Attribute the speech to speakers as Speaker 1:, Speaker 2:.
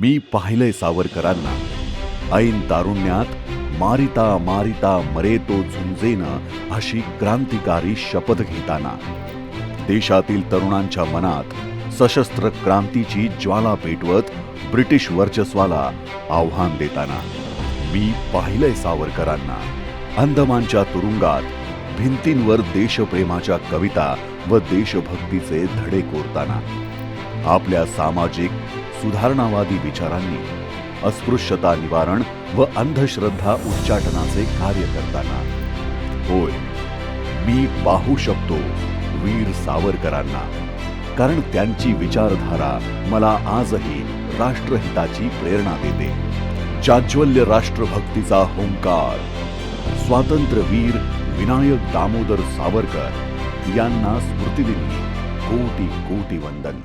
Speaker 1: मी पाहिलंय सावरकरांना. ऐन तारुण्यात मारिता मारिता मरे तो झुंजेन अशी क्रांतिकारी शपथ घेताना. देशातील तरुणांच्या मनात सशस्त्र क्रांतीची ज्वाला पेटवत ब्रिटिश वर्चस्वाला आव्हान देताना. मी पाहिलंय सावरकरांना. अंदमानच्या तुरुंगात भिंतींवर देशप्रेमाच्या कविता व देशभक्तीचे धडे कोरताना. आपल्या सामाजिक सुधारणावादी विचारांनी अस्पृश्यता निवारण व अंधश्रद्धा उच्चाटनाचे कार्य करताना. होय मी पाहू शकतो वीर सावरकरांना कारण त्यांची विचारधारा मला आजही राष्ट्रहिताची प्रेरणा देते. जाज्वल्य राष्ट्रभक्तीचा होंकार. स्वातंत्र्यवीर विनायक दामोदर सावरकर यांना स्मृतिदिनी कोटी कोटी वंदन.